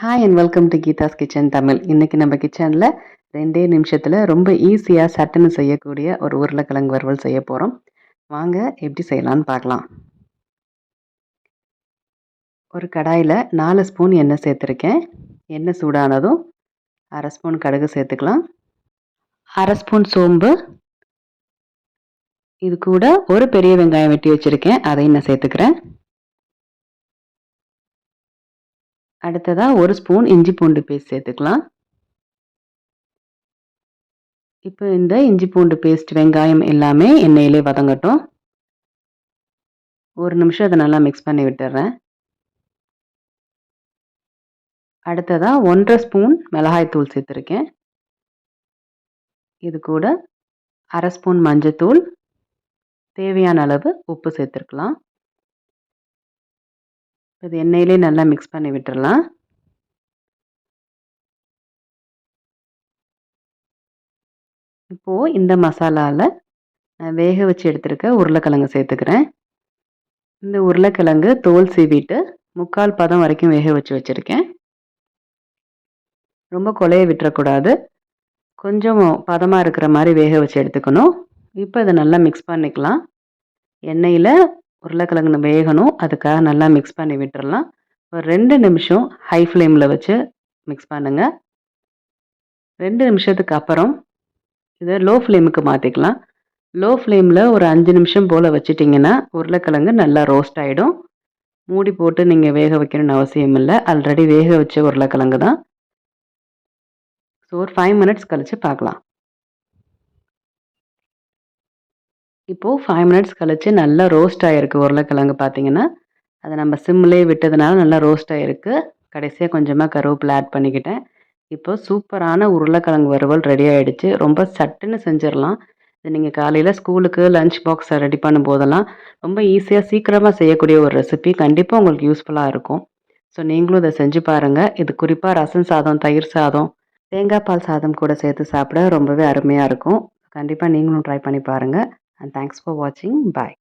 Hi and welcome to Geetha's kitchen Tamil இன்றைக்கி நம்ம கிச்சனில் ரெண்டே நிமிஷத்தில் ரொம்ப ஈஸியாக சட்டுன்னு செய்யக்கூடிய ஒரு உருளைக்கிழங்கு வறுவல் செய்ய போகிறோம் வாங்க எப்படி செய்யலான்னு பார்க்கலாம். ஒரு கடாயில் நாலு ஸ்பூன் எண்ணெய் சேர்த்துருக்கேன். எண்ணெய் சூடானதும் அரை ஸ்பூன் கடுகு சேர்த்துக்கலாம். அரை ஸ்பூன் சோம்பு. இது கூட ஒரு பெரிய வெங்காயம் வெட்டி வச்சுருக்கேன். அதையும் நான் சேர்த்துக்கிறேன். அடுத்ததாக ஒரு ஸ்பூன் இஞ்சி பூண்டு பேஸ்ட் சேர்த்துக்கலாம். இப்போ இந்த இஞ்சி பூண்டு பேஸ்ட் வெங்காயம் எல்லாமே எண்ணெயிலே வதங்கட்டும். ஒரு நிமிஷம் அதை நல்லா மிக்ஸ் பண்ணி விட்டுறேன். அடுத்ததாக ஒன்றரை ஸ்பூன் மிளகாய் தூள் சேர்த்துருக்கேன். இது கூட அரை ஸ்பூன் மஞ்சத்தூள். தேவையான அளவு உப்பு சேர்த்துருக்கலாம். இது எண்ணெயிலே நல்லா மிக்ஸ் பண்ணி விட்டுறலாம். இப்போது இந்த மசாலாவில் நான் வேக வச்சு எடுத்துருக்க உருளைக்கிழங்கு சேர்த்துக்கிறேன். இந்த உருளைக்கிழங்கு தோல் சீவிட்டு முக்கால் பதம் வரைக்கும் வேக வச்சு வச்சுருக்கேன். ரொம்ப கொலையை விட்டுறக்கூடாது. கொஞ்சம் பதமாக இருக்கிற மாதிரி வேக வச்சு எடுத்துக்கணும். இப்போ இதை நல்லா மிக்ஸ் பண்ணிக்கலாம். எண்ணெயில் உருளைக்கிழங்கு வேகணும். அதுக்காக நல்லா மிக்ஸ் பண்ணி விட்டுறலாம். ஒரு ரெண்டு நிமிஷம் ஹை ஃப்ளேமில் வச்சு மிக்ஸ் பண்ணுங்கள் ரெண்டு நிமிஷத்துக்கு அப்புறம் இதை லோ ஃப்ளேமுக்கு மாற்றிக்கலாம் லோ ஃப்ளேமில் ஒரு அஞ்சு நிமிஷம் போல் வச்சிட்டிங்கன்னா உருளைக்கிழங்கு நல்லா ரோஸ்ட் ஆகிடும் மூடி போட்டு நீங்கள் வேக வைக்கணும்னு அவசியம் இல்லை. ஆல்ரெடி வேக வச்ச உருளைக்கிழங்கு தான் ஸோ ஒரு ஃபைவ் மினிட்ஸ் கழித்து பார்க்கலாம். இப்போது ஃபைவ் மினிட்ஸ் கழித்து நல்லா ரோஸ்ட் ஆகிருக்கு உருளைக்கிழங்கு பார்த்தீங்கன்னா அதை நம்ம சிம்லேயே விட்டதுனால நல்லா ரோஸ்ட் ஆகிருக்கு கடைசியாக கொஞ்சமாக கருவேப்பிலை ஆட் பண்ணிக்கிட்டேன். இப்போ சூப்பரான உருளைக்கிழங்கு வறுவல் ரெடி ஆகிடுச்சு ரொம்ப சட்டுன்னு செஞ்சிடலாம். இது நீங்கள் காலையில் ஸ்கூலுக்கு லஞ்ச் பாக்ஸை ரெடி பண்ணும் போதெல்லாம் ரொம்ப ஈஸியாக சீக்கிரமாக செய்யக்கூடிய ஒரு ரெசிபி கண்டிப்பாக உங்களுக்கு யூஸ்ஃபுல்லாக இருக்கும். ஸோ நீங்களும் இதை செஞ்சு பாருங்கள் இது குறிப்பாக ரசம் சாதம் தயிர் சாதம் தேங்காய் பால் சாதம் கூட சேர்த்து சாப்பிட ரொம்பவே அருமையாக இருக்கும். கண்டிப்பாக நீங்களும் ட்ரை பண்ணி பாருங்கள் and thanks for watching. Bye